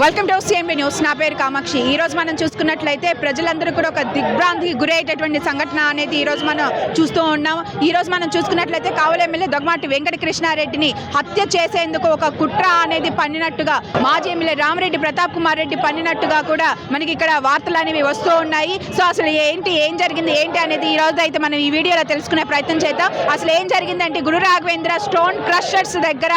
Welcome to CMB news నా పేరు కామాక్షి. ఈ రోజు మనం చూసుకున్నట్లయితే ప్రజలందరూ కూడా ఒక దిగ్భ్రాంతికి గురయ్యేటటువంటి సంఘటన అనేది ఈ రోజు మనం చూస్తూ ఉన్నాం. ఈ రోజు మనం చూసుకున్నట్లయితే కావలి ఎమ్మెల్యే దొగమాటి వెంకట కృష్ణారెడ్డిని హత్య చేసేందుకు ఒక కుట్ర అనేది పన్నినట్టుగా మాజీ ఎమ్మెల్యే రామరెడ్డి ప్రతాప్ కుమార్ రెడ్డి పన్నినట్టుగా కూడా మనకి ఇక్కడ వార్తలు అనేవి వస్తూ ఉన్నాయి. సో అసలు ఏంటి ఏం జరిగింది ఏంటి అనేది ఈ రోజు అయితే మనం ఈ వీడియోలో తెలుసుకునే ప్రయత్నం చేద్దాం. అసలు ఏం జరిగిందంటే గురు రాఘవేంద్ర స్టోన్ క్రషర్స్ దగ్గర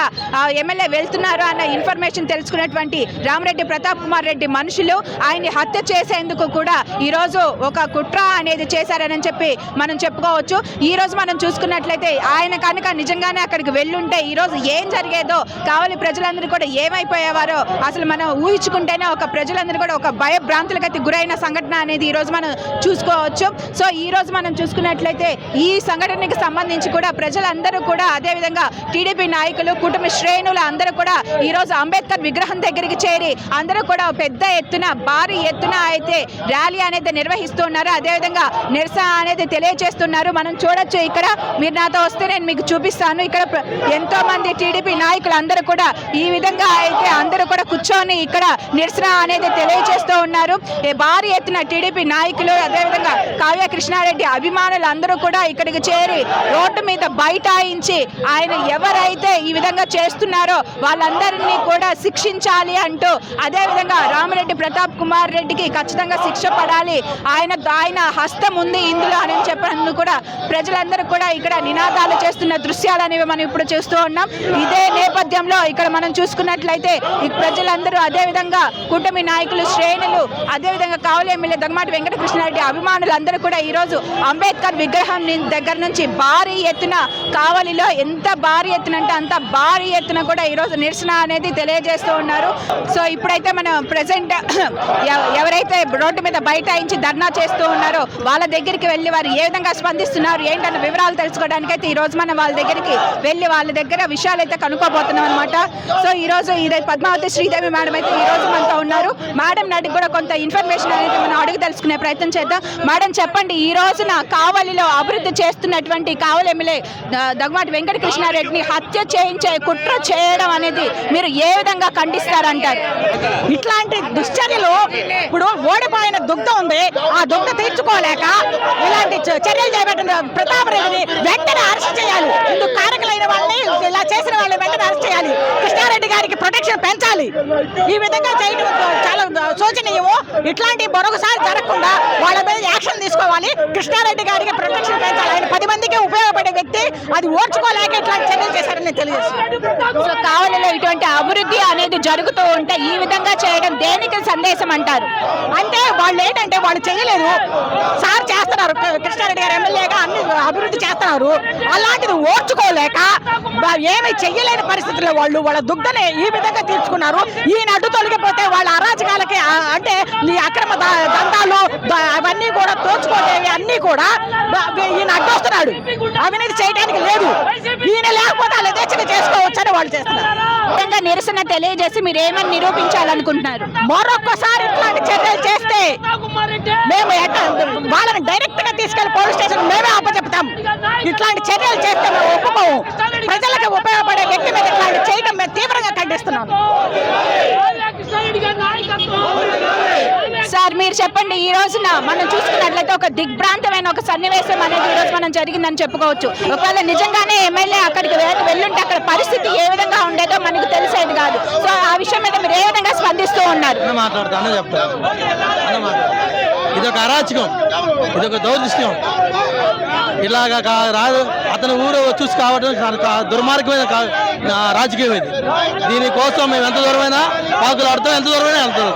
ఎమ్మెల్యే వెళ్తున్నారు అన్న ఇన్ఫర్మేషన్ తెలుసుకున్నటువంటి రామరెడ్డి రెడ్డి ప్రతాప్ కుమార్ రెడ్డి మనుషులు ఆయన్ని హత్య చేసేందుకు కూడా ఈరోజు ఒక కుట్ర అనేది చేశారని చెప్పి మనం చెప్పుకోవచ్చు. ఈ రోజు మనం చూసుకున్నట్లయితే ఆయన కనుక నిజంగానే అక్కడికి వెళ్ళుంటే ఈ రోజు ఏం జరిగేదో కావాలి ప్రజలందరూ కూడా ఏమైపోయేవారో అసలు మనం ఊహించుకుంటేనే ఒక ప్రజలందరూ కూడా ఒక భయభ్రాంతులకి గురైన సంఘటన అనేది ఈ రోజు మనం చూసుకోవచ్చు. సో ఈ రోజు మనం చూసుకున్నట్లయితే ఈ సంఘటనకి సంబంధించి కూడా ప్రజలందరూ కూడా అదేవిధంగా టీడీపీ నాయకులు కుటుంబ శ్రేణులు అందరూ కూడా ఈ రోజు అంబేద్కర్ విగ్రహం దగ్గరికి చేరి అందరూ కూడా పెద్ద ఎత్తున భారీ ఎత్తున అయితే ర్యాలీ అనేది నిర్వహిస్తున్నారు. అదేవిధంగా నిరసన అనేది తెలియజేస్తున్నారు. మనం చూడొచ్చు ఇక్కడ. మీరు నాతో వస్తే నేను మీకు చూపిస్తాను. ఇక్కడ ఎంతో మంది టీడీపీ నాయకులు అందరూ కూడా ఈ విధంగా అయితే అందరూ కూడా కూర్చొని ఇక్కడ నిరసన అనేది తెలియజేస్తూ ఉన్నారు. భారీ ఎత్తున టీడీపీ నాయకులు అదేవిధంగా కావ్య కృష్ణారెడ్డి అభిమానులు అందరూ కూడా ఇక్కడికి చేరి రోడ్డు మీద బైఠాయించి ఆయన ఎవరైతే ఈ విధంగా చేస్తున్నారో వాళ్ళందరినీ కూడా శిక్షించాలి అంటూ అదేవిధంగా రామిరెడ్డి ప్రతాప్ కుమార్ రెడ్డికి ఖచ్చితంగా శిక్ష పడాలి. ఆయన ఆయన హస్తం ఉంది ఇందులో అని చెప్పినందుకు కూడా ప్రజలందరూ కూడా ఇక్కడ నినాదాలు చేస్తున్న దృశ్యాలు అనేవి మనం ఇప్పుడు చూస్తూ ఉన్నాం. ఇదే నేపథ్యంలో ఇక్కడ మనం చూసుకున్నట్లయితే ప్రజలందరూ అదేవిధంగా కూటమి నాయకులు శ్రేణులు అదేవిధంగా కావలి ఎమ్మెల్యే దగ్గమాటి వెంకటకృష్ణారెడ్డి అభిమానులు అందరూ కూడా ఈరోజు అంబేద్కర్ విగ్రహం దగ్గర నుంచి భారీ ఎత్తున కావలిలో ఎంత భారీ ఎత్తున అంటే అంత భారీ ఎత్తున కూడా ఈరోజు నిరసన అనేది తెలియజేస్తూ ఉన్నారు. సో ఇప్పుడైతే మనం ప్రజెంట్ ఎవరైతే రోడ్డు మీద బైఠాయించి ధర్నా చేస్తూ ఉన్నారో వాళ్ళ దగ్గరికి వెళ్ళి వారు ఏ విధంగా స్పందిస్తున్నారు ఏంటన్న వివరాలు తెలుసుకోవడానికి అయితే ఈ రోజు మనం వాళ్ళ దగ్గరికి వెళ్ళి వాళ్ళ దగ్గర విషయాలు అయితే కనుక్కోబోతున్నాం అనమాట సో ఈ రోజు ఇదే పద్మావతి శ్రీదేవి మేడం అయితే ఈ రోజు మనతో ఉన్నారు. మేడం నాటికి కూడా కొంత ఇన్ఫర్మేషన్ అనేది మనం అడుగు తెలుసుకునే ప్రయత్నం చేద్దాం. మేడం చెప్పండి ఈ రోజున కావలిలో అభివృద్ధి చేస్తున్నటువంటి కావలి ఎమ్మెల్యే దగ్గమాటి వెంకటకృష్ణారెడ్డిని హత్య చేయించే కుట్ర చేయడం అనేది మీరు ఏ విధంగా ఖండిస్తారంటారు? ఇట్లాంటి దుశ్చర్యలు ఇప్పుడు ఓడిపోయిన దుగ్ధ ఉంది. ఆ దుగ్ధ తీర్చుకోలేక ఇలాంటి చ- చర్యలు చేపట్టిన ప్రతాప్ రెడ్డిని వెంటనే అరెస్ట్ చేయాలి. ఇందుకు కారకులైన వాళ్ళని ఇలా చేసిన వాళ్ళని వెంటనే అరెస్ట్ చేయాలి. కృష్ణారెడ్డి గారికి ప్రొటెక్షన్ పెంచాలి. ఈ విధంగా చేయడం చాలా శోచనీయము ఇట్లాంటి మరొకసారి జరగకుండా వాళ్ళ మీద యాక్షన్ తీసుకోవాలి. కృష్ణారెడ్డి గారికి ప్రొటెక్షన్ పెంచాలి. ఆయన పది మందికి ఉపయోగపడే వ్యక్తి అది ఓర్చుకోలేక ఇట్లాంటి చర్యలు చేశారని తెలియజేస్తుంది. సో కావలిలో ఇటువంటి అభివృద్ధి అనేది జరుగుతూ ఉంటే ఈ విధంగా చేయడం దేనికి సందేశం అంటారు? అంటే వాళ్ళు ఏంటంటే వాళ్ళు చేయలేదు. సార్ చేస్తున్నారు. కృష్ణారెడ్డి గారు ఎమ్మెల్యేగా అన్ని అభివృద్ధి చేస్తున్నారు. అలాంటిది ఓర్చుకోలేక ఏమి చెయ్యలేని పరిస్థితుల్లో వాళ్ళు వాళ్ళ దుగ్ధనే ఈ విధంగా తీర్చుకున్నారు. ఈయన అడ్డు తొలగిపోతే వాళ్ళ అరాజకాలకి ఈ అక్రమ ద- దందాలు ద- అవన్నీ కూడా తోచుకోలేవి అన్నీ కూడా ఈయన అడ్డొస్తున్నాడు. అవినీతి చేయడానికి లేదు. ఈయన లేకపోతే వాళ్ళు యథేచ్ఛగా చేసుకోవచ్చని వాళ్ళు చేస్తున్నారు. విధంగా నిరసన తెలియజేసి మీరు ఏమని నిరూపించాలనుకుంటున్నారు? మరొక్కసారి ఇట్లాంటి చర్యలు చేస్తే మేము ఎక్క- వాళ్ళని డైరెక్ట్గా తీసుకెళ్ళి పోలీస్ స్టేషన్ మేమే అప్పచెప్తాం. ఇట్లాంటి చర్యలు చేస్తే మేము ఒప్పుకోము. ప్రజలకు ఉపయోగపడే వ్యక్తి మీద ఇట్లాంటి చేయడం మేము తీవ్రంగా ఖండిస్తున్నాం సార్ మీరు చెప్పండి ఈ రోజున మనం చూసుకున్నట్లయితే ఒక దిగ్భ్రాంతమైన ఒక సన్నివేశం అనేది ఈ రోజు మనం జరిగిందని చెప్పుకోవచ్చు. ఒకవేళ నిజంగానే ఎమ్మెల్యే అక్కడికి వెళ్ళుంటే అక్కడ పరిస్థితి ఏ విధంగా ఉండేదో మనకు తెలిసేది కాదు. సో ఆ విషయం మీద మీరు ఏ విధంగా స్పందిస్తూ ఉన్నారు? అన్న మాట్లాడతా ఇదొక అరాచకం ఇదొక దౌర్దృశ్యం ఇలాగా కా- రాదు అతను ఊరు చూసి కావడం దుర్మార్గమైన రాజకీయం ఇది దీనికోసం మేము ఎంత దూరమైనా పాకులు ఆడతాం ఎంత దూరమైనా వెళ్తాం.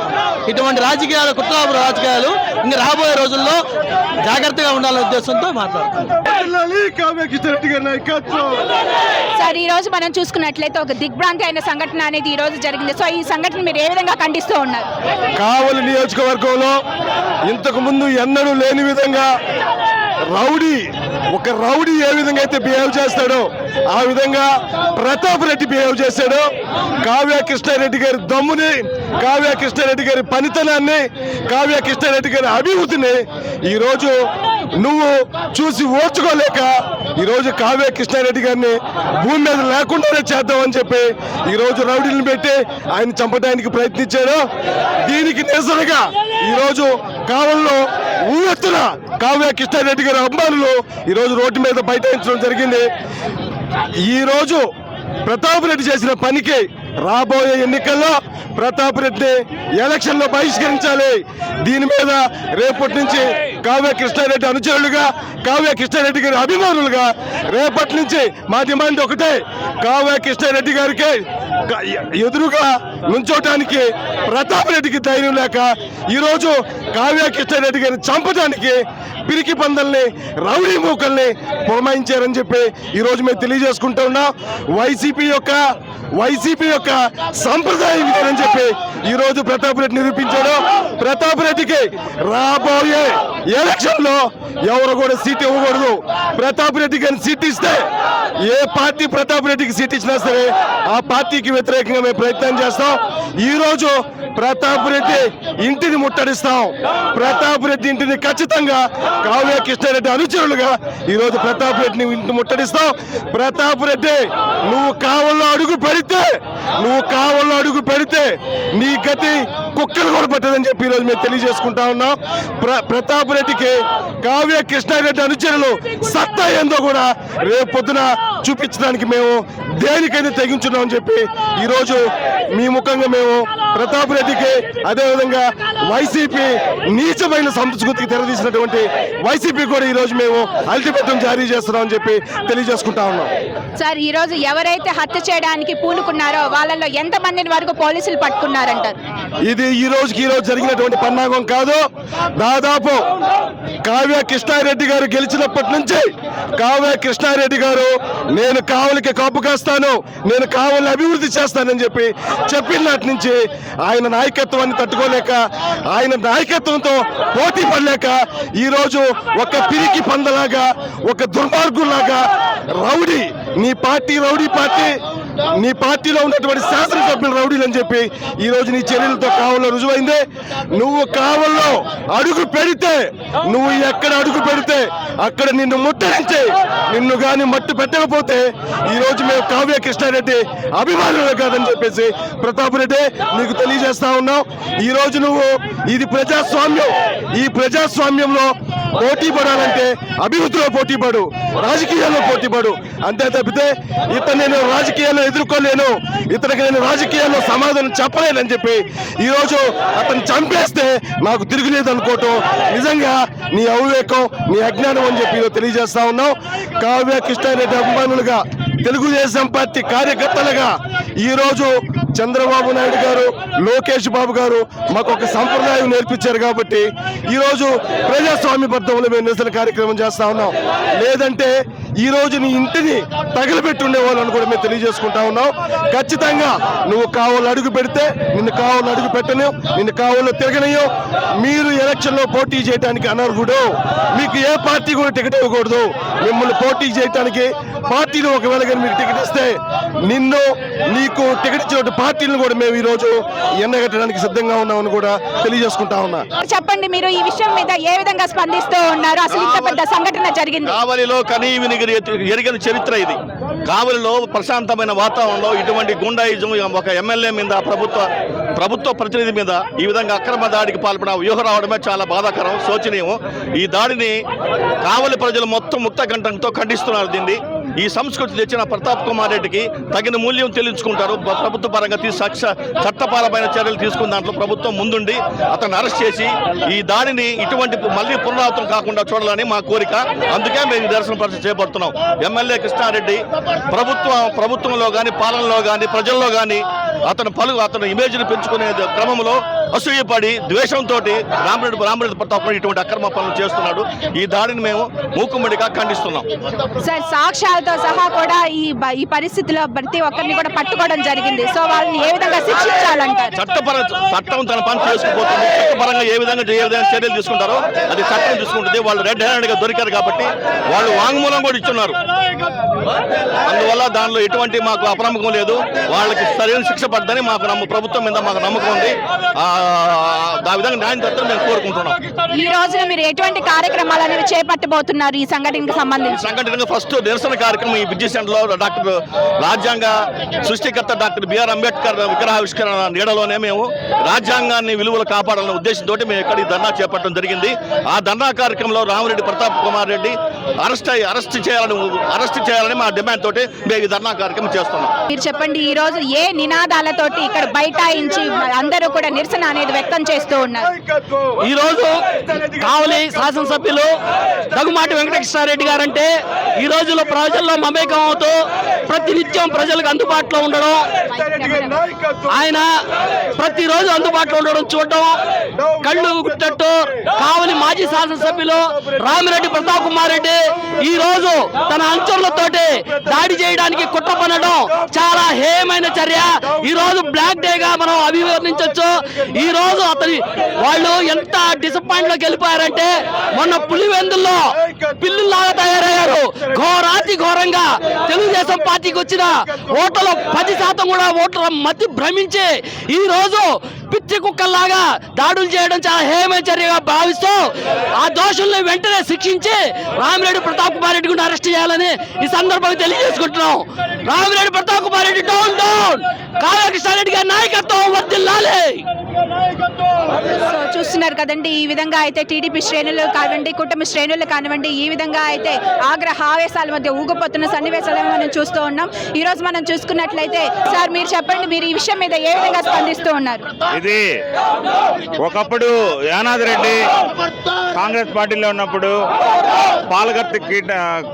ఇటువంటి రాజకీయాలు కుట్రాపు రాజకీయాలు ఇంకా రాబోయే రోజుల్లో జాగ్రత్తగా ఉండాలనే ఉద్దేశంతో మాట్లాడుతున్నాం. కావ్యకృష్ణారెడ్డి గారి నాయకత్వం సార్ ఈ రోజు మనం చూసుకున్నట్లయితే ఒక దిగ్భ్రాంతి అయిన సంఘటన అనేది ఈ రోజు జరిగింది. సో ఈ సంఘటన మీరు ఏ విధంగా ఖండిస్తూ ఉన్నారు? కావలి నియోజకవర్గంలో ఇంతకు ముందు ఎన్నడూ లేని విధంగా రౌడీ ఒక రౌడీ ఏ విధంగా అయితే బిహేవ్ చేస్తాడో ఆ విధంగా ప్రతాప్ రెడ్డి బిహేవ్ చేశాడు. కావ్య కృష్ణారెడ్డి గారి దమ్ముని కావ్య కృష్ణారెడ్డి గారి పనితనాన్ని కావ్య కృష్ణారెడ్డి గారి అభివృద్ధిని ఈరోజు నువ్వు చూసి ఓర్చుకోలేక ఈరోజు కావ్య కృష్ణారెడ్డి గారిని భూమి మీద లేకుండానే చేద్దామని చెప్పి ఈరోజు రౌడీలను పెట్టి ఆయన చంపడానికి ప్రయత్నించాడు. దీనికి నిరసనగా ఈరోజు కావల్లో ఊరెత్తున కావ్య కృష్ణారెడ్డి గారి అభిమానులు ఈరోజు రోడ్డు మీద బైఠాయించడం జరిగింది. ఈరోజు ప్రతాప్ రెడ్డి చేసిన పనికి రాబోయే ఎన్నికల్లో ప్రతాప్ రెడ్డి ఎలక్షన్లో బహిష్కరించాలి. దీని మీద రేపటి నుంచి కావ్య కృష్ణారెడ్డి అనుచరులుగా కావ్య కృష్ణారెడ్డి గారి అభిమానులుగా రేపటి నుంచి మా డిమాండ్ ఒకటే. కావ్య కృష్ణారెడ్డి గారికి ఎదురుగా నుంచోటానికి ప్రతాప్ రెడ్డికి ధైర్యం లేక ఈరోజు కావ్య కృష్ణారెడ్డి గారిని చంపడానికి పిరికి పందల్ని రౌడీ మూకల్ని పురమాయించారని చెప్పి ఈరోజు మేము తెలియజేసుకుంటూ ఉన్నాం. వైసీపీ యొక్క వైసీపీ యొక్క సంప్రదాయం ఇదేనని చెప్పి ఈరోజు ప్రతాప్ రెడ్డి నిరూపించాడు. ప్రతాప్ రెడ్డికి రాబోయే ఎలక్షన్లో ఎవరు కూడా సీట్ ఇవ్వకూడదు. ప్రతాప్ రెడ్డి గారిని సీట్ ఇస్తే ఏ పార్టీ ప్రతాప్ రెడ్డికి సీట్ ఇచ్చినా సరే ఆ పార్టీకి వ్యతిరేకంగా మేము ప్రయత్నం చేస్తాం. ఈ రోజు ప్రతాప్ రెడ్డి ఇంటిని ముట్టడిస్తాం. ప్రతాప్ రెడ్డి ఇంటిని ఖచ్చితంగా కావ్య కృష్ణారెడ్డి అనుచరులుగా ఈ రోజు ప్రతాప్ రెడ్డిని ఇంటిని ముట్టడిస్తాం. ప్రతాప్ రెడ్డి నువ్వు కావల్లో అడుగు పెడితే నువ్వు కావల్లో అడుగు పెడితే నీ గతి కుక్కలు కూడా పట్టదని చెప్పి ఈరోజు మేము తెలియజేసుకుంటా ఉన్నాం. ప్ర ప్రతాప్ రెడ్డికి కావ్య కృష్ణారెడ్డి అనుచరులు సత్తా ఏందో కూడా రేపు పొద్దున చూపించడానికి మేము దేనికైనా తెగించున్నామని చెప్పి ఈరోజు మీ ముఖంగా మేము ప్రతాప్ రెడ్డికి అదేవిధంగా వైసీపీ నీచమైన సంస్కృతికి తెరదీసినటువంటి వైసీపీ కూడా ఈరోజు మేము అల్టిమేటం జారీ చేస్తున్నామని చెప్పి తెలియజేసుకుంటా ఉన్నాం. సార్ ఈ రోజు ఎవరైతే హత్య చేయడానికి పూనుకున్నారో వాళ్ళలో ఎంత మందిని వరకు పోలీసులు పట్టుకున్నారంటారు? ఇది ఈ రోజుకి ఈ రోజు జరిగినటువంటి పన్నాగం కాదు. దాదాపు కావ్య కృష్ణారెడ్డి గారు గెలిచినప్పటి నుంచి కావ్య కృష్ణారెడ్డి గారు నేను కావలికి కాపు కాస్తాను నేను కావాలని అభివృద్ధి చేస్తానని చెప్పి చెప్పిన నాటి నుంచి ఆయన నాయకత్వాన్ని తట్టుకోలేక ఆయన నాయకత్వంతో పోటీ పడలేక ఈ రోజు ఒక పిరికి పందలాగా ఒక దుర్మార్గులాగా రౌడీ నీ పార్టీ రౌడీ పార్టీ నీ పార్టీలో ఉన్నటువంటి శాసనసభ్యులు రౌడీలు అని చెప్పి ఈ రోజు నీ చర్యలతో కావల్లో రుజువైంది. నువ్వు కావల్లో అడుగు పెడితే నువ్వు ఎక్కడ అడుగు పెడితే అక్కడ నిన్ను ముట్టరించి నిన్ను గాని మట్టు పెట్టకపోతే ఈ రోజు మేము కావ్య కృష్ణారెడ్డి అభిమానులు కాదని చెప్పేసి ప్రతాప్ రెడ్డి నీకు తెలియజేస్తా ఉన్నాం. ఈ రోజు నువ్వు ఇది ప్రజాస్వామ్యం. ఈ ప్రజాస్వామ్యంలో పోటీ పడాలంటే అభివృద్ధిలో పోటీ పడు రాజకీయాల్లో పోటీ పడు. అంతే తప్పితే ఇతను నేను రాజకీయాల్లో ఎదుర్కోలేను ఇతనికి నేను రాజకీయాల్లో సమాధానం చెప్పలేనని చెప్పి ఈరోజు అతను చంపేస్తే నాకు తిరుగులేదు అనుకోవటం నిజంగా నీ అవివేకం నీ అజ్ఞానం అని చెప్పి తెలియజేస్తా ఉన్నాం. కావ్య కృష్ణారెడ్డి అభిమానులుగా తెలుగుదేశం పార్టీ కార్యకర్తలుగా ఈరోజు చంద్రబాబు నాయుడు గారు లోకేష్ బాబు గారు మాకు ఒక సంప్రదాయం నేర్పించారు కాబట్టి ఈరోజు రోజు ప్రజాస్వామ్యబద్ధంలో మేము నిరసన కార్యక్రమం చేస్తా ఉన్నాం. లేదంటే ఈ రోజు నీ ఇంటిని తగలబెట్టి ఉండేవాళ్ళని కూడా మేము తెలియజేసుకుంటా ఉన్నాం. ఖచ్చితంగా నువ్వు కావాలి అడుగు పెడితే నిన్ను కావాలి అడుగు పెట్టను నిన్ను కావాలో తిరగనియో. మీరు ఎలక్షన్లో పోటీ చేయడానికి అనర్హుడు మీకు ఏ పార్టీ కూడా టికెట్ ఇవ్వకూడదు. మిమ్మల్ని పోటీ చేయడానికి పార్టీలు ఒకవేళ కానీ మీకు టికెట్ ఇస్తే నిన్ను నీకు టికెట్ ఇచ్చిన పార్టీలను కూడా మేము ఈ రోజు ఎండగట్టడానికి సిద్ధంగా ఉన్నామని కూడా తెలియజేసుకుంటా ఉన్నా. చెప్పండి మీరు ఈ విషయం మీద ఏ విధంగా స్పందిస్తూ ఉన్నారు? అసలు ఇంత పెద్ద సంఘటన జరిగింది. కావలిలో కనీవిని ఎరిగిన చరిత్ర ఇది. కావలిలో ప్రశాంతమైన వాతావరణంలో ఇటువంటి గుండాయిజం ఒక ఎమ్మెల్యే మీద ప్రభుత్వ ప్రభుత్వ ప్రతినిధి మీద ఈ విధంగా అక్రమ దాడికి పాల్పడిన వ్యూహం రావడమే చాలా బాధాకరం శోచనీయం. ఈ దాడిని కావలి ప్రజలు మొత్తం ముక్త కంఠంతో ఖండిస్తున్నారు దీన్ని. ఈ సంస్కృతి తెచ్చిన ప్రతాప్ కుమార్ రెడ్డికి తగిన మూల్యం చెల్లించుకుంటారు ప్రభుత్వ పరంగా తీసు చట్టపరమైన చర్యలు తీసుకున్న దాంట్లో ప్రభుత్వం ముందుండి అతను అరెస్ట్ చేసి ఈ దాడిని ఇటువంటి మళ్ళీ పునరావృతం కాకుండా చూడాలని మా కోరిక. అందుకే మేము ఈ దర్శన చేపడుతున్నాం. ఎమ్మెల్యే కృష్ణారెడ్డి ప్రభుత్వ ప్రభుత్వంలో కానీ పాలనలో కానీ ప్రజల్లో కానీ అతను పలు అతను ఇమేజ్ని పెంచుకునే క్రమంలో అసూయపడి ద్వేషంతో రామరెడ్డి రామరెడ్డి ప్రతాప్ ఇటువంటి అక్రమ పనులు చేస్తున్నాడు. ఈ దాడిని మేము మూకుమ్మడిగా ఖండిస్తున్నాం. సార్ సాక్ష్యాలతో సహా కూడా ఈ ఈ పరిస్థితిలో ప్రతి ఒక్కరిని కూడా పట్టుకోవడం జరిగింది. సో వాళ్ళని ఏ విధంగా శిక్షించాలంటారు? చట్టపర చట్టం తన పని చేసుకుపోతుంది. చట్టపరంగా ఏ విధంగా ఏ విధంగా చర్యలు తీసుకుంటారో అది చట్టం తీసుకుంటుంది వాళ్ళు రెడ్ హ్యాండెడ్గా దొరికారు కాబట్టి వాళ్ళు వాంగ్మూలం కూడా ఇచ్చున్నారు. అందువల్ల దానిలో ఎటువంటి మాకు అప్రమకం లేదు. వాళ్ళకి సరైన శిక్ష పడ్డని మాకు నమ్మ ప్రభుత్వం మీద మాకు నమ్మకం ఉంది. ఆ విధంగా న్యాయం జరుగుతుందని మేము కోరుకుంటున్నాం. ఈ రోజున మీరు ఎటువంటి కార్యక్రమాలు అనేవి చేపట్టబోతున్నారు ఈ సంఘటనకు సంబంధించి? సంఘటనగా ఫస్ట్ నిరసన కార్యక్రమం ఈ విద్యుత్ సెంటర్లో డాక్టర్ రాజ్యాంగ సృష్టికర్త డాక్టర్ బిఆర్ అంబేద్కర్ విగ్రహావిష్కరణ నీడలోనే మేము రాజ్యాంగాన్ని విలువలు కాపాడాలనే ఉద్దేశంతో మేము ఇక్కడ ఈ ధర్నా చేపట్టడం జరిగింది. ఆ ధర్నా కార్యక్రమంలో రామరెడ్డి ప్రతాప్ కుమార్ రెడ్డి అరెస్ట్ అయ్యి అరెస్ట్ చేయాలని అరెస్ట్ చేయాలని మా డిమాండ్ తోటి మేము ధర్నా కార్యక్రమం చేస్తున్నాం. మీరు చెప్పండి ఈ రోజు ఏ నినాదాలతోటి ఇక్కడ బైఠాయించి అందరూ కూడా నిరసన అనేది వ్యక్తం చేస్తూ ఉన్నారు? ఈ రోజు కావలి శాసనసభ్యులు దగ్గుమాటి వెంకటకృష్ణారెడ్డి గారంటే ఈ రోజుల్లో ప్రజల్లో మమేకం అవుతూ ప్రతినిత్యం ప్రజలకు అందుబాటులో ఉండడం ఆయన ప్రతిరోజు అందుబాటులో ఉండడం చూడడం కళ్ళు గుట్టట్టు కావలి మాజీ శాసనసభ్యులు రామిరెడ్డి ప్రతాప్ కుమార్ రెడ్డి ఈ రోజు తన అంచులతోటి దాడి చేయడానికి కుట్ర పనడం చాలా హేయమైన చర్య. ఈ రోజు బ్లాక్ డే గా మనం అభివర్ణించవచ్చు ఈ రోజు అతని వాళ్ళు ఎంత డిసప్పాయింట్లోకి వెళ్ళిపోయారంటే మొన్న పులివెందుల్లో పిల్లుల్లాగా తయారయ్యారు. ఘోరాతి ఘోరంగా తెలుగుదేశం పార్టీకి వచ్చిన ఓట్ల పది శాతం కూడా ఓట్ల మతి భ్రమించి ఈ రోజు పిచ్చి కుక్కల్లాగా దాడులు చేయడం చాలా హేమైన చర్యగా భావిస్తూ ఆ దోషుల్ని వెంటనే శిక్షించి రామిరెడ్డి ప్రతాప్ కుమార్ రెడ్డి కూడా అరెస్ట్ చేయాలని ఈ సందర్భంగా తెలియజేసుకుంటున్నాం. రామిరెడ్డి ప్రతాప్ కుమార్ రెడ్డి డౌన్ డౌన్ కావ్యకృష్ణారెడ్డి గారి నాయకత్వం వర్దిల్లాలి చూస్తున్నారు కదండి ఈ విధంగా అయితే టీడీపీ శ్రేణులు కానివ్వండి కుటుంబ శ్రేణులు కానివ్వండి ఈ విధంగా అయితే ఆగ్రహ ఆవేశాల మధ్య ఊగిపోతున్న సన్నివేశాలను మనం చూస్తూ ఉన్నాం. ఈ రోజు మనం చూసుకున్నట్లయితే సార్ మీరు చెప్పండి మీరు ఈ విషయం మీద ఏ విధంగా స్పందిస్తూ ఉన్నారు? ఇది ఒకప్పుడు యానాది రెడ్డి కాంగ్రెస్ పార్టీలో ఉన్నప్పుడు పాలగర్తి కీట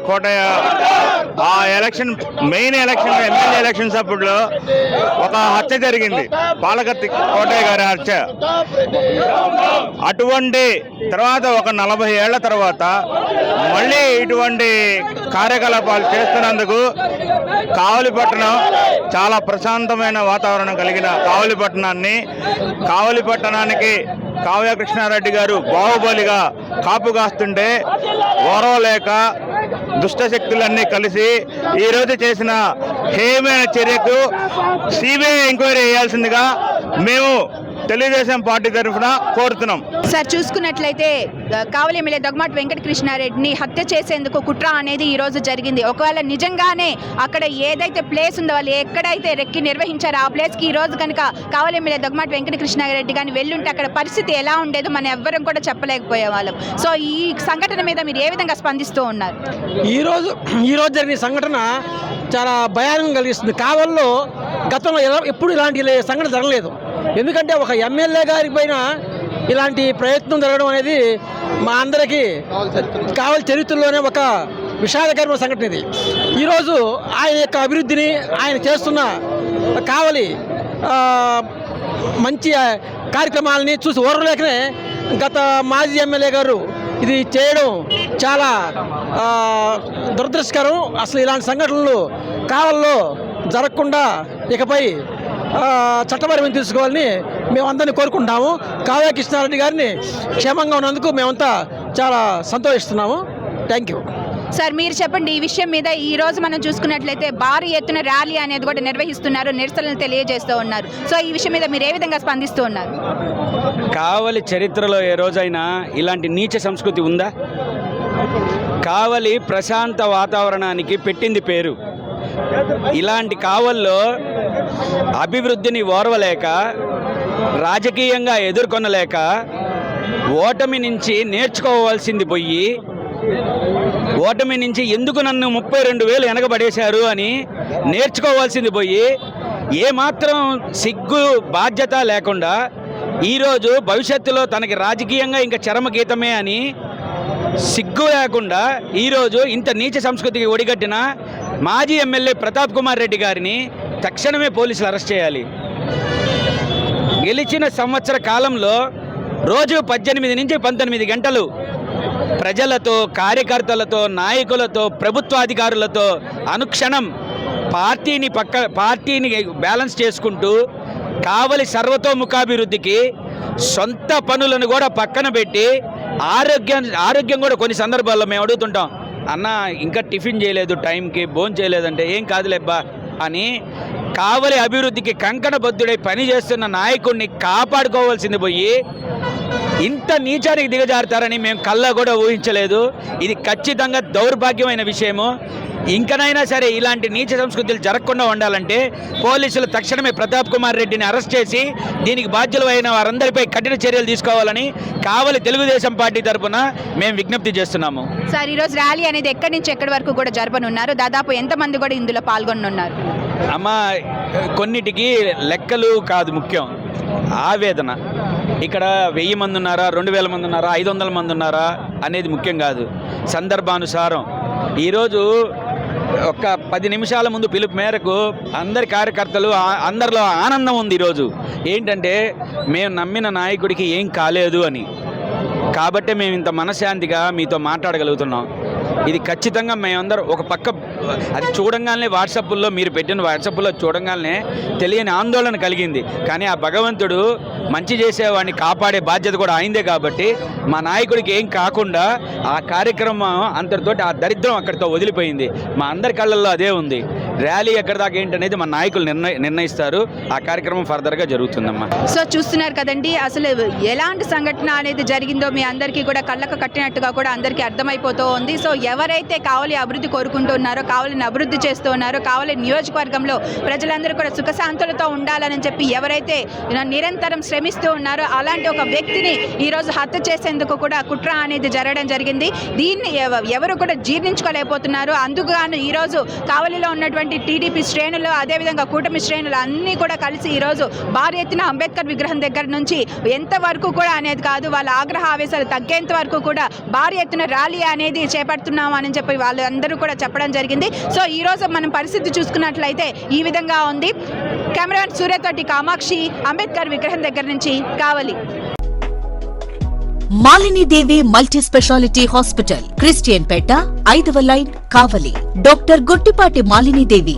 కోటయ్య ఆ election main election MLA elections అప్పుడు ఒక హత్య జరిగింది. పాలగర్తి కోటయ్య గారి హత్య. అటువంటి తర్వాత ఒక నలభై ఏళ్ళ తర్వాత మళ్ళీ ఇటువంటి కార్యకలాపాలు చేస్తున్నందుకు కావలిపట్టణం చాలా ప్రశాంతమైన వాతావరణం కలిగిన కావలిపట్నాన్ని కావలిపట్టణానికి కావ్య కృష్ణారెడ్డి గారు బాహుబలిగా కాపు కాస్తుంటే ఓరవలేక దుష్టశక్తులన్నీ కలిసి ఈరోజు చేసిన హేమైన చర్యకు సిబిఐ ఎంక్వైరీ చేయాల్సిందిగా మేము తెలుగుదేశం పార్టీ తరఫున కోరుతున్నాం. సార్ చూసుకున్నట్లయితే కావలి ఎమ్మెల్యే దగ్గమాటి వెంకట కృష్ణారెడ్డిని హత్య చేసేందుకు కుట్ర అనేది ఈ రోజు జరిగింది. ఒకవేళ నిజంగానే అక్కడ ఏదైతే ప్లేస్ ఉందో వాళ్ళు ఎక్కడైతే రెక్కి నిర్వహించారో ఆ ప్లేస్కి ఈ రోజు కనుక కావలి ఎమ్మెల్యే దగ్గమాటి వెంకట కృష్ణారెడ్డి కానీ వెళ్ళుంటే అక్కడ పరిస్థితి ఎలా ఉండేదో మనం ఎవ్వరం కూడా చెప్పలేకపోయే వాళ్ళం సో ఈ సంఘటన మీద మీరు ఏ విధంగా స్పందిస్తూ ఉన్నారు? ఈరోజు ఈరోజు జరిగిన సంఘటన చాలా భయానకం కలిగిస్తుంది. కావల్లో గతంలో ఎలా- ఎప్పుడు ఇలాంటి ఇలా సంఘటన జరగలేదు. ఎందుకంటే ఒక ఎమ్మెల్యే గారి పైన ఇలాంటి ప్రయత్నం జరగడం అనేది మా అందరికీ కావలి చరిత్రలోనే ఒక విషాదకరమైన సంఘటన ఇది. ఈరోజు ఆయన యొక్క అభివృద్ధిని ఆయన చేస్తున్న కావలి మంచి కార్యక్రమాలని చూసి ఓర్వలేకనే గత మాజీ ఎమ్మెల్యే గారు ఇది చేయడం చాలా దురదృష్టకరం. అసలు ఇలాంటి సంఘటనలు కావల్లో జరగకుండా ఇకపై చట్టపరమైన తీసుకోవాలని మేమందరినీ కోరుకుంటున్నాము. కావ్య కృష్ణారెడ్డి గారిని క్షేమంగా ఉన్నందుకు మేమంతా చాలా సంతోషిస్తున్నాము. థ్యాంక్ యూ సార్ మీరు చెప్పండి ఈ విషయం మీద ఈ రోజు మనం చూసుకున్నట్లయితే భారీ ఎత్తున ర్యాలీ అనేది కూడా నిర్వహిస్తున్నారు నిరసనలు తెలియజేస్తూ ఉన్నారు. సో ఈ విషయం మీద మీరు ఏ విధంగా స్పందిస్తూ ఉన్నారు? కావలి చరిత్రలో ఏ రోజైనా ఇలాంటి నీచ సంస్కృతి ఉందా? కావలి ప్రశాంత వాతావరణానికి పెట్టింది పేరు. ఇలాంటి కావల్లో అభివృద్ధిని ఓర్వలేక రాజకీయంగా ఎదుర్కొనలేక ఓటమి నుంచి నేర్చుకోవాల్సింది పోయి ఓటమి నుంచి ఎందుకు నన్ను ముప్పై రెండు వేలు వెనకబడేశారు అని నేర్చుకోవాల్సింది పోయి ఏమాత్రం సిగ్గు బాధ్యత లేకుండా ఈరోజు భవిష్యత్తులో తనకి రాజకీయంగా ఇంకా చరమగీతమే అని సిగ్గు లేకుండా ఈరోజు ఇంత నీచ సంస్కృతికి ఒడిగట్టిన మాజీ ఎమ్మెల్యే ప్రతాప్ కుమార్ రెడ్డి గారిని తక్షణమే పోలీసులు అరెస్ట్ చేయాలి. గెలిచిన సంవత్సర కాలంలో రోజు పద్దెనిమిది నుంచి పంతొమ్మిది గంటలు ప్రజలతో కార్యకర్తలతో నాయకులతో ప్రభుత్వాధికారులతో అనుక్షణం పార్టీని పక్క పార్టీని బ్యాలెన్స్ చేసుకుంటూ కావలి సర్వతోముఖాభివృద్ధికి సొంత పనులను కూడా పక్కన పెట్టి ఆరోగ్యం ఆరోగ్యం కూడా కొన్ని సందర్భాల్లో మేము అడుగుతుంటాం అన్న ఇంకా టిఫిన్ చేయలేదు టైంకి భోజనం చేయలేదంటే ఏం కాదులేబ్బా కానీ కావలి అభివృద్ధికి కంకణబద్ధుడై పని చేస్తున్న నాయకుడిని కాపాడుకోవాల్సింది పోయి ఇంత నీచానికి దిగజారుతారని మేము కల్లా కూడా ఊహించలేదు. ఇది ఖచ్చితంగా దౌర్భాగ్యమైన విషయము. ఇంకనైనా సరే ఇలాంటి నీచ సంస్కృతులు జరగకుండా ఉండాలంటే పోలీసులు తక్షణమే ప్రతాప్ కుమార్ రెడ్డిని అరెస్ట్ చేసి దీనికి బాధ్యులు అయిన వారందరిపై కఠిన చర్యలు తీసుకోవాలని కావలి తెలుగుదేశం పార్టీ తరఫున మేము విజ్ఞప్తి చేస్తున్నాము. సార్ ఈరోజు ర్యాలీ అనేది ఎక్కడి నుంచి ఎక్కడి వరకు కూడా జరపనున్నారు? దాదాపు ఎంతమంది కూడా ఇందులో పాల్గొనున్నారు? అమ్మ కొన్నిటికి లెక్కలు కాదు ముఖ్యం. ఆవేదన. ఇక్కడ వెయ్యి మంది ఉన్నారా రెండు వేల మంది ఉన్నారా ఐదు వందల మంది ఉన్నారా అనేది ముఖ్యం కాదు. సందర్భానుసారం. ఈరోజు ఒక పది నిమిషాల ముందు పిలుపు మేరకు అందరి కార్యకర్తలు అందరిలో ఆనందం ఉంది ఈరోజు. ఏంటంటే మేము నమ్మిన నాయకుడికి ఏం కాలేదు అని. కాబట్టే మేము ఇంత మనశ్శాంతిగా మీతో మాట్లాడగలుగుతున్నాం. ఇది ఖచ్చితంగా మేమందరం ఒక పక్క అది చూడంగానే వాట్సాప్లో మీరు పెట్టిన వాట్సాప్లో చూడంగానే తెలియని ఆందోళన కలిగింది. కానీ ఆ భగవంతుడు మంచి చేసేవాడిని కాపాడే బాధ్యత కూడా అయిందే కాబట్టి మా నాయకుడికి ఏం కాకుండా ఆ కార్యక్రమం అంతటితోటి ఆ దరిద్రం అక్కడితో వదిలిపోయింది. మా అందరి కళ్ళల్లో అదే ఉంది. ర్యాలీ ఎక్కడి దాకా ఏంటనేది మా నాయకులు నిర్ణయ నిర్ణయిస్తారు. ఆ కార్యక్రమం ఫర్దర్గా జరుగుతుందమ్మా. సో చూస్తున్నారు కదండి అసలు ఎలాంటి సంఘటన అనేది జరిగిందో మీ అందరికీ కూడా కళ్ళకు కట్టినట్టుగా కూడా అందరికీ అర్థమైపోతూ ఉంది సో ఎవరైతే కావలి అభివృద్ధి కోరుకుంటున్నారో కావలిని అభివృద్ధి చేస్తూ ఉన్నారో కావలి నియోజకవర్గంలో ప్రజలందరూ కూడా సుఖశాంతులతో ఉండాలని చెప్పి ఎవరైతే నిరంతరం శ్రమిస్తూ ఉన్నారో అలాంటి ఒక వ్యక్తిని ఈరోజు హత్య చేసేందుకు కూడా కుట్ర అనేది జరగడం జరిగింది. దీన్ని ఎవరు కూడా జీర్ణించుకోలేకపోతున్నారు. అందుకుగాను ఈరోజు కావలిలో ఉన్నటువంటి టీడీపీ శ్రేణులు అదేవిధంగా కూటమి శ్రేణులు అన్నీ కూడా కలిసి ఈరోజు భారీ ఎత్తున అంబేద్కర్ విగ్రహం దగ్గర నుంచి ఎంత వరకు కూడా అనేది కాదు వాళ్ళ ఆగ్రహ ఆవేశాలు తగ్గేంత వరకు కూడా భారీ ఎత్తున ర్యాలీ అనేది చేపడుతున్నాం అని చెప్పి వాళ్ళు అందరూ కూడా చెప్పడం జరిగింది. సో ఈ రోజు మనం పరిస్థితి చూసుకున్నట్లయితే ఈ విధంగా ఉంది. కెమెరామెన్ సూర్యతోటి కామాక్షి అంబేద్కర్ విగ్రహం దగ్గర నుంచి Kavali. Malinidevi multi specialty hospital Christian Peta ఐదవ line Kavali. Doctor Guttipati Malinidevi.